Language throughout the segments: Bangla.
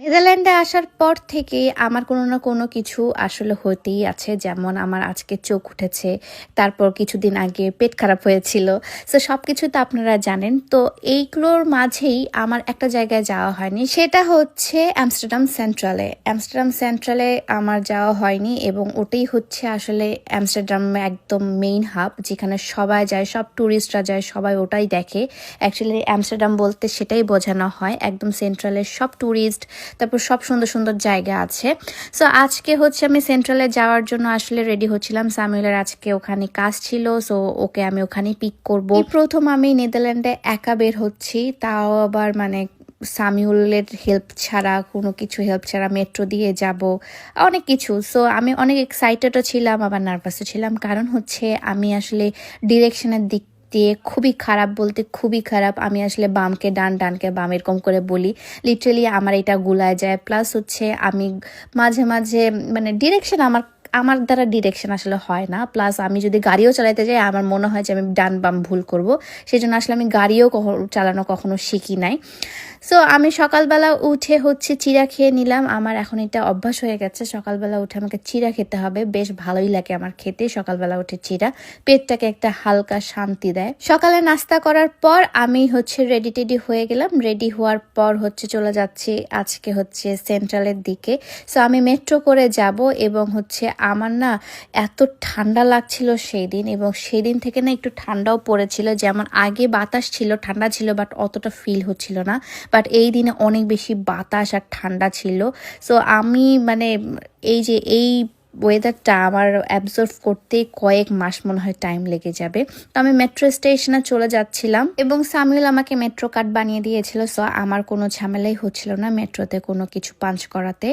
নেদারল্যান্ডে আসার পর থেকে আমার কোনো না কোনো কিছু আসলে হতেই আছে। যেমন আমার আজকে চোখ উঠেছে, তারপর কিছুদিন আগে পেট খারাপ হয়েছিল। সো সব কিছু তো আপনারা জানেন। তো এইগুলোর মাঝেই আমার একটা জায়গায় যাওয়া হয়নি। সেটা হচ্ছে অ্যামস্টারডাম সেন্ট্রালে। অ্যামস্টারডাম সেন্ট্রালে আমার যাওয়া হয়নি এবং ওটাই হচ্ছে আসলে অ্যামস্টারডাম একদম মেইন হাব যেখানে সবাই যায়, সব ট্যুরিস্টরা যায়, সবাই ওটাই দেখে। অ্যাকচুয়ালি অ্যামস্টারডাম বলতে সেটাই বোঝানো হয়। একদম সেন্ট্রালের সব ট্যুরিস্ট তারপর সব সুন্দর সুন্দর জায়গা আছে। সো আজকে হচ্ছে আমি সেন্ট্রালে যাওয়ার জন্য আসলে রেডি হচ্ছিলাম। সামিউলের আজকে ওখানে কাজ ছিল সো ওকে আমি ওখানে পিক করব। প্রথম আমি নেদারল্যান্ডে একা বের হচ্ছি, তাও আবার মানে সামিউলের হেল্প ছাড়া, কোনো কিছু হেল্প ছাড়া মেট্রো দিয়ে যাব, অনেক কিছু। সো আমি অনেক এক্সাইটেডও ছিলাম, আবার নার্ভাসও ছিলাম। কারণ হচ্ছে আমি আসলে ডিরেকশনের দিক দিয়ে খুবই খারাপ বলতে খুবই খারাপ। আমি আসলে বামকে ডান, ডানকে বাম এরকম করে বলি। লিটারেলি আমার এটা গুলায় যায়। প্লাস হচ্ছে আমি মাঝে মাঝে মানে ডিরেকশন আমার আমার দ্বারা ডিরেকশন আসলে হয় না। প্লাস আমি যদি গাড়িও চালাতে যাই, আমার মনে হয় যে আমি ডান বাম ভুল করব। সেই জন্য আসলে আমি গাড়িও চালানো কখনো শিখি নাই। সো আমি সকালবেলা উঠে হচ্ছে চিরা খেয়ে নিলাম। আমার এখন এটা অভ্যাস হয়ে গেছে। সকালবেলা উঠে আমাকে চিরা খেতে হবে। বেশ ভালোই লাগে আমার খেতে। সকালবেলা উঠে চিরা পেটটাকে একটা হালকা শান্তি দেয়। সকালে নাস্তা করার পর আমি হচ্ছে রেডি টেডি হয়ে গেলাম। রেডি হওয়ার পর হচ্ছে চলে যাচ্ছি আজকে হচ্ছে সেন্ট্রালের দিকে। সো আমি মেট্রো করে যাব এবং হচ্ছে আমার না এত ঠান্ডা লাগছিল সেই দিন এবং সেই দিন থেকে না একটু ঠান্ডাও পড়েছিল। যেমন আগে বাতাস ছিল, ঠান্ডা ছিল বাট অতটা ফিল হচ্ছিল না। বাট এই দিনে অনেক বেশি বাতাস আর ঠান্ডা ছিল। সো আমি মানে এই যে এই ওয়েদারটা আমার অ্যাবজর্ভ করতে কয়েক মাস মনে হয় টাইম লেগে যাবে। তো আমি মেট্রো স্টেশনে চলে যাচ্ছিলাম এবং সামিউল আমাকে মেট্রো কার্ড বানিয়ে দিয়েছিল সো আমার কোনো ঝামেলাই হচ্ছিল না মেট্রোতে কোনো কিছু পাঞ্চ করাতে।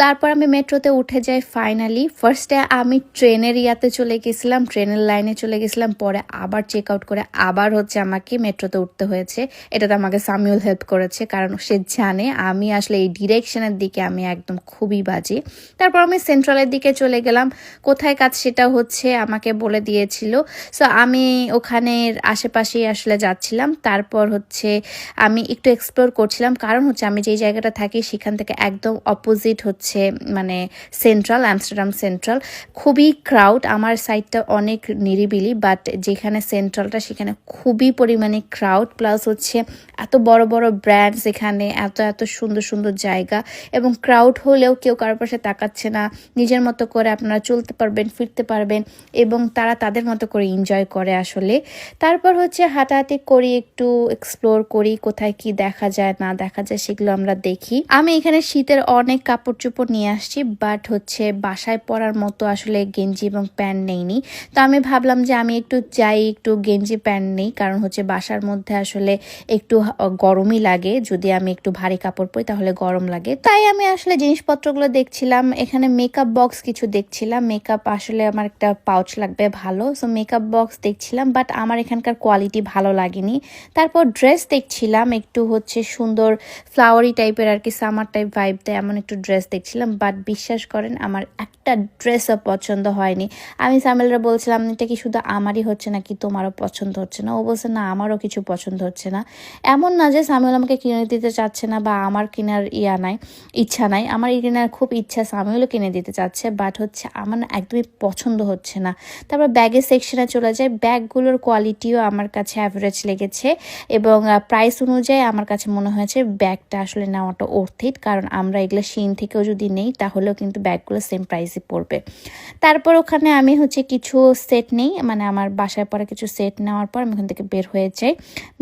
তারপর আমি মেট্রোতে উঠে যাই ফাইনালি ফার্স্টে আমি ট্রেনের ইয়াতে চলে গেছিলাম, ট্রেনের লাইনে চলে গেছিলাম, পরে আবার চেক আউট করে আবার হচ্ছে আমাকে মেট্রোতে উঠতে হয়েছে। এটাতে আমাকে সামিউল হেল্প করেছে, কারণ সে জানে আমি আসলে এই ডিরেকশনের দিকে আমি একদম খুবই বাজি। তারপর আমি সেন্ট্রালের দিকে চলে গেলাম। কোথায় কাজ সেটা হচ্ছে আমাকে বলে দিয়েছিল। সো আমি ওখানের আশেপাশেই আসলে যাচ্ছিলাম। তারপর হচ্ছে আমি একটু এক্সপ্লোর করছিলাম। কারণ হচ্ছে আমি যেই জায়গাটা থাকি সেখান থেকে একদম অপোজিট হচ্ছে মানে সেন্ট্রাল আমস্টারডাম সেন্ট্রাল খুবই ক্রাউড আমার সাইডটা অনেক নিরিবিলি বাট যেখানে সেন্ট্রালটা সেখানে খুবই পরিমাণে ক্রাউড প্লাস হচ্ছে এত বড় বড় ব্র্যান্ডস এখানে, এত এত সুন্দর সুন্দর জায়গা। এবং ক্রাউড হলেও কেউ কারোর পাশে তাকাচ্ছে না। নিজের মতো করে আপনারা চলতে পারবেন, ফিরতে পারবেন এবং তারা তাদের মতো করে এনজয় করে আসলে। তারপর হচ্ছে হাঁটাহাঁটি করি, একটু এক্সপ্লোর করি, কোথায় কি দেখা যায়, না দেখা যায় সেগুলো আমরা দেখি। আমি এখানে শীতের অনেক কাপড় চোপড় নিয়ে আসছি বাট হচ্ছে বাসায় পরার মতো আসলে গেঞ্জি এবং প্যান্ট নেইনি। তো আমি ভাবলাম যে আমি একটু যাই, একটু গেঞ্জি, প্যান্ট নেই, কারণ হচ্ছে বাসার মধ্যে আসলে একটু গরমই লাগে। যদি আমি একটু ভারী কাপড় পরি তাহলে গরম লাগে। তাই আমি আসলে জিনিসপত্রগুলো দেখছিলাম। এখানে মেকআপ বক্স কিছু দেখছিলাম। মেকআপ আসলে আমার একটা পাউচ লাগবে, ভালো। সো মেকআপ বক্স দেখছিলাম বাট আমার এখানকার কোয়ালিটি ভালো লাগেনি। তারপর ড্রেস দেখছিলাম, একটু হচ্ছে সুন্দর ফ্লাওয়ারি টাইপের আর কি সামার টাইপ ভাইব দেয় এমন একটু ড্রেস দেখছিলাম। বাট বিশ্বাস করেন, আমার একটা ড্রেসও পছন্দ হয়নি। আমি সামেলরা বলছিলাম, এটা কি শুধু আমারই হচ্ছে নাকি তোমারও পছন্দ হচ্ছে না? ও বলছে, না, আমারও কিছু পছন্দ হচ্ছে না। এমন না যে সামিউল আমাকে কিনে দিতে চাচ্ছে না বা আমার কেনার ইয়া নাই, ইচ্ছা নাই। আমার কেনার খুব ইচ্ছা সামিউলও কিনে দিতে চাচ্ছে বাট হচ্ছে আমার না একদমই পছন্দ হচ্ছে না। তারপর ব্যাগের সেকশনে চলে যায় ব্যাগগুলোর কোয়ালিটিও আমার কাছে অ্যাভারেজ লেগেছে এবং প্রাইস অনুযায়ী আমার কাছে মনে হয়েছে ব্যাগটা আসলে নেওয়াটা অর্থিত কারণ আমরা এগুলো শিন থেকেও যদি নেই তাহলেও কিন্তু ব্যাগগুলো সেম প্রাইসে পড়বে। তারপর ওখানে আমি হচ্ছে কিছু সেট নেই মানে আমার বাসায় পরে কিছু সেট নেওয়ার পর আমি ওখান থেকে বের হয়ে যাই।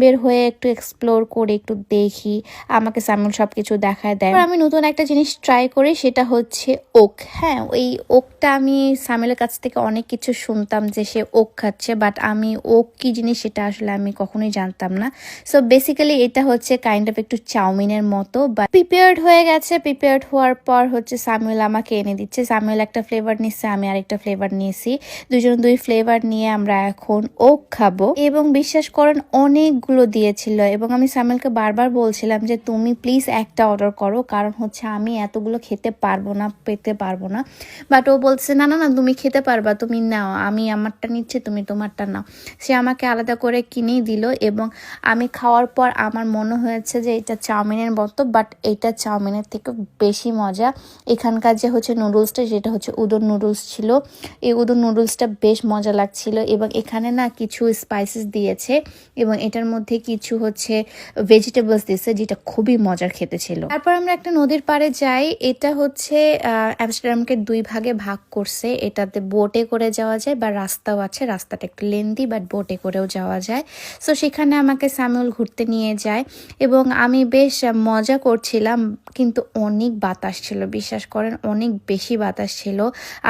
বের হয়ে একটু এক্সপ্লোর করে, একটু দেখি, আমাকে সামুল সব কিছু দেখায় দেয়। আমি নতুন একটা জিনিস ট্রাই করি, সেটা হচ্ছে ওক হ্যাঁ ওই ওকটা আমি সামিলের কাছ থেকে অনেক কিছু শুনতাম যে সে ওক খাচ্ছে বাট আমি ওক কি জিনিস সেটা আসলে আমি কখনোই জানতাম না। সো বেসিক্যালি এটা হচ্ছে কাইন্ড অফ একটু চাউমিনের মতো বা প্রিপেয়ার্ড হয়ে গেছে। প্রিপেয়ার্ড হওয়ার পর হচ্ছে সামিউল আমাকে এনে দিচ্ছে। সামিউল একটা ফ্লেভার নিচ্ছে, আমি আরেকটা ফ্লেভার নিয়েছি। দুজন দুই ফ্লেভার নিয়ে আমরা এখন ওক খাব। এবং বিশ্বাস করেন অনেকগুলো দিয়েছিল এবং আমি সামিলকে বারবার বলছিলাম যে তুমি প্লিজ একটা অর্ডার করো, কারণ হচ্ছে আমি এতগুলো খেতে পারব না, পেতে পারব না। বাট ও বলছে, না না না, তুমি খেতে পারবা, তুমি নাও, আমি আমারটা নিচ্ছি, তুমি তোমারটা নাও। সে আমাকে আলাদা করে কিনেই দিল এবং আমি খাওয়ার পর আমার মনে হয়েছে যে এটা চাউমিনের মতো বাট এটা চাউমিনের থেকে বেশি মজা। এখানকার যে হচ্ছে নুডলসটা, যেটা হচ্ছে উদর নুডলস ছিল, এই উদর নুডলসটা বেশ মজা লাগছিল এবং এখানে না কিছু স্পাইসেস দিয়েছে এবং এটার মধ্যে কিছু হচ্ছে ভেজিটেবলস দিয়েছে, যেটা খুবই মজার খেতে ছিল। তারপর আমরা একটা নদীর পাড়ে যাই, এটা হচ্ছে অ্যামস্টারডামকে দুই ভাগে ভাগ করছে, এটাতে বোটে করে যাওয়া যায় বা রাস্তাও আছে, রাস্তাটা একটু লেন্দি বাট বোটে করেও যাওয়া যায়। সো সেখানে আমাকে স্যামুয়েল ঘুরতে নিয়ে যায় এবং আমি বেশ মজা করছিলাম, কিন্তু অনেক বাতাস ছিল, বিশ্বাস করেন, অনেক বেশি বাতাস ছিল।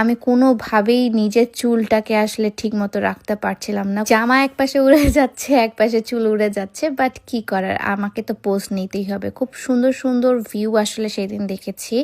আমি কোনোভাবেই নিজের চুলটাকে আসলে ঠিক মতো রাখতে পারছিলাম না। জামা এক পাশে উড়ে যাচ্ছে এক পাশে চুল উড়ে যাচ্ছে বাট কি করার? আমাকে তো পোজ নিতেই হবে। খুব সুন্দর সুন্দর ভিউ আসলে সেদিন দেখেছি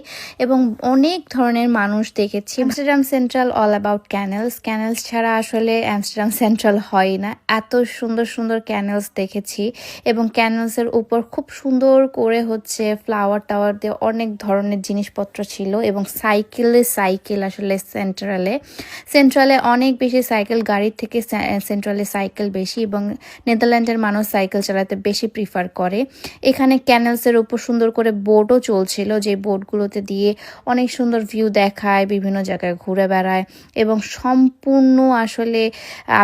এবং অনেক ধরনের মানুষ দেখেছি। Amsterdam central all about canals canals ছাড়া আসলে আমস্টারডাম সেন্ট্রাল হয় না। এত সুন্দর সুন্দর ক্যানেলস দেখেছি এবং ক্যানেলসের উপর খুব সুন্দর করে হচ্ছে ফ্লাওয়ার টাওয়ার দিয়ে অনেক ধরনের জিনিসপত্র ছিল এবং সাইকেলে সাইকেল আসলে সেন্ট্রালে সেন্ট্রালে অনেক বেশি সাইকেল গাড়ির থেকে সেন্ট্রালে সাইকেল বেশি এবং নেদারল্যান্ডের মানুষ সাইকেল চালাতে বেশি প্রিফার করে। এখানে ক্যানেলসের উপর সুন্দর করে বোটও চলছিল, যে বোটগুলোতে দিয়ে অনেক সুন্দর ভিউ দেখায় বিভিন্ন জায়গায় ঘুরে বেড়ায় এবং সম্পূর্ণ আসলে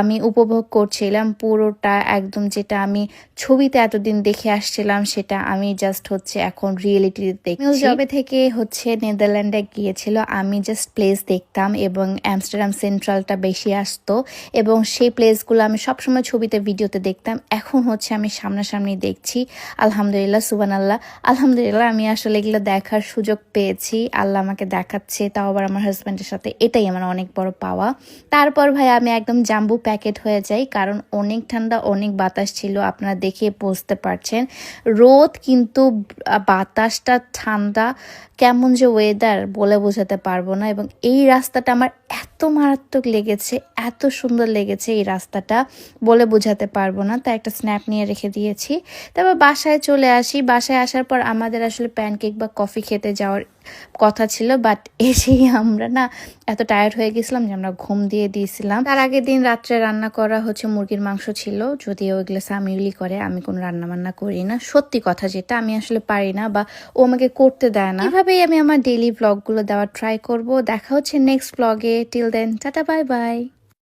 আমি উপভোগ করছিলাম। পুরোটা একদম যেটা আমি ছবিতে এতদিন দেখে আসছিলাম, সেটা আমি জাস্ট হচ্ছে এখন রিয়েলিটিতে দেখছি। জবে থেকে হচ্ছে নেদারল্যান্ডে গিয়েছিল, আমি জাস্ট প্লেস দেখতাম এবং অ্যামস্টারডাম সেন্ট্রালটা বেশি আসতো এবং সেই প্লেসগুলো আমি সবসময় ছবিতে ভিডিওতে দেখতাম। এখন হচ্ছে আমি সামনাসামনি দেখছি, আলহামদুলিল্লাহ সুবান আল্লাহ আলহামদুলিল্লাহ, আমি আসলে এগুলো দেখার সুযোগ পেয়েছি। আল্লাহ আমাকে দেখাচ্ছে, তাও আবার আমার হাজব্যান্ডের সাথে, এটাই আমার অনেক বড় পাওয়া। তারপর ভাই, আমি একদম জাম্বু প্যাকেট হয়ে যাই, কারণ অনেক ঠান্ডা, অনেক বাতাস ছিল, আপনারা দেখে বুঝতে পারছেন। রোদ কিন্তু বাতাসটা ঠান্ডা কেমন যে ওয়েদার বলে বোঝাতে পারব না এবং এই রাস্তাটা আমার এত মারাত্মক লেগেছে, এত সুন্দর লেগেছে এই রাস্তাটা বলে বোঝাতে পারব না। তাই একটা স্ন্যাপ নিয়ে রেখে দিয়েছি। তারপর বাসায় চলে আসি। বাসায় আসার পর আমাদের আসলে প্যানকেক বা কফি খেতে যাওয়ার কথা ছিল বাট এসেই আমরা না এত টায়ার্ড হয়ে গেছিলাম যে আমরা ঘুম দিয়ে দিয়েছিলাম। তার আগের দিন রাত্রে রান্না করা হচ্ছে মুরগির মাংস ছিল, যদিও ওইগুলো সামিউলি করে, আমি কোনো রান্না বান্না করি না। সত্যি কথা যেটা, আমি আসলে পারি না বা ও আমাকে করতে দেয় না। এভাবেই আমি আমার ডেইলি ব্লগগুলো দেওয়ার ট্রাই করব। দেখা হচ্ছে নেক্সট ব্লগে till then tata bye bye